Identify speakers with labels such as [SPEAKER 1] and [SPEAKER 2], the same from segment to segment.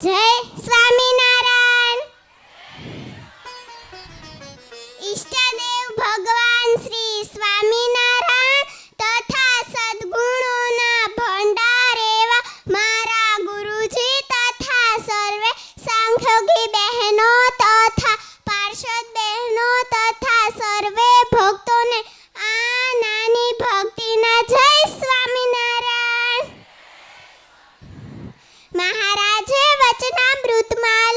[SPEAKER 1] જય સ્વામિનારાયણ. ઈષ્ટદેવ ભગવાન શ્રી સ્વામિનારાયણ તથા સદગુણોના ભંડાર એવા મારા ગુરુજી તથા સર્વે સાંખોગી બહેનો તથા પાર્ષદ બહેનો તથા સર્વે ભક્તોને આ નાની ભક્તિના જય સ્વામિનારાયણ. મહારાજ વચનામૃતમાં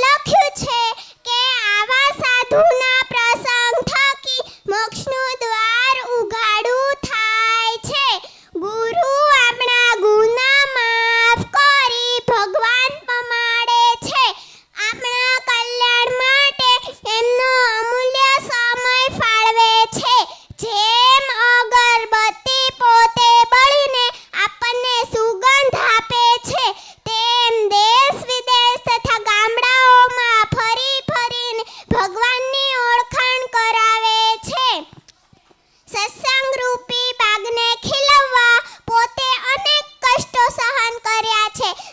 [SPEAKER 1] 切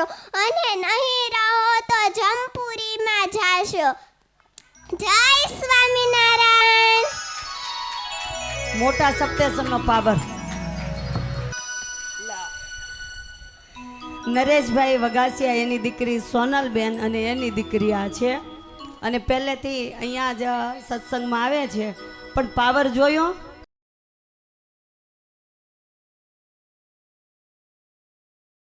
[SPEAKER 1] જાશો અને નહીં રહો તો જમપુરીમાં જાશો. જય સ્વામિનારાયણ.
[SPEAKER 2] મોટા સપ્તેશ્વરનો પાવર. નરેશભાઈ વગાસિયા એની દીકરી સોનલબેન અને એની દીકરી આ છે. અને પહેલેથી અહીંયા જ સત્સંગમાં આવે છે. પણ પાવર જોયો?